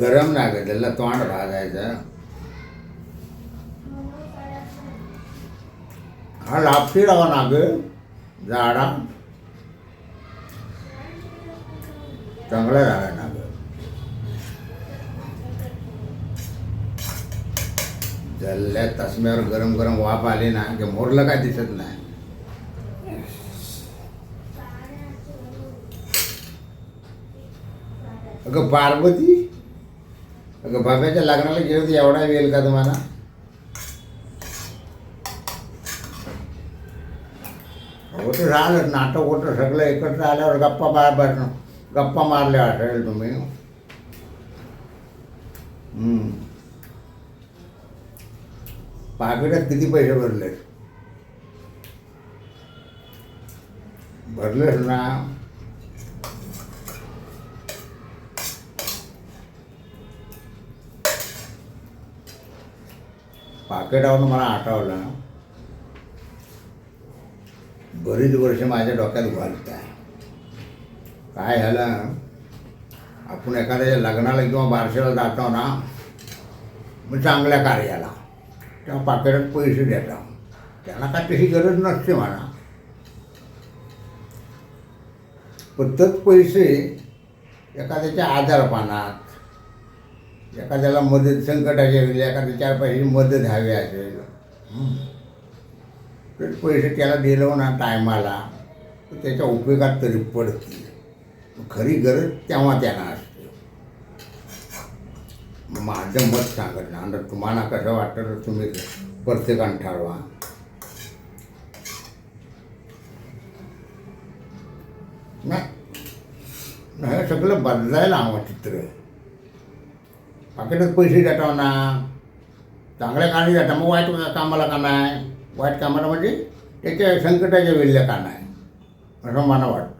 गरम ना त्याला तोंड भाजायचं. हा लापशी लावा ना ग झाडा चांगला झाला ना जल्ल्या तसम्यावर गरम गरम वाफ आली ना की मोरलं काय दिसत नाही. अगं पार्वती? अगं बाब्याच्या लग्नाला गेलो तर एवढा वेळ का तुम्हाला? होतं झालं नाटक होतं सगळं एकत्र आल्यावर गप्पा बार बार गप्पा मारल्या असेल तुम्ही. हम्म. पाकिटात किती पैसे भरले भरलेस ना. पाकिटावरून मला आठवलं. बरीच वर्ष माझ्या डोक्यात घालत आहे. काय झालं? आपण एखाद्याच्या लग्नाला किंवा बारशाला जातो ना मग चांगल्या कार्याला. तेव्हा पाकिटात पैसे देतो. त्यांना काय तशी गरज नसते म्हणा पण पैसे एखाद्याच्या आजारपणात एखाद्याला मदत संकटाच्या वेळी एखाद्या चार पैशाची मदत हवी असेल. तर पैसे त्याला दिलं ना टायमाला तर त्याच्या उपयोगात तरी पडतील. खरी गरज तेव्हा त्यांना असते. माझं मत सांगत ना तुम्हाला कसं वाटतं तर तुम्ही प्रत्येकानं ठरवा. नाही सगळं बदलायला हवं चित्र. पाकिटात पैसे देतो ना. चांगल्या कामाला देता मग वाईट कामाला का नाही? वाईट कामाला म्हणजे त्याच्या संकटाच्या वेळेला का नाही? असं मला वाटतं.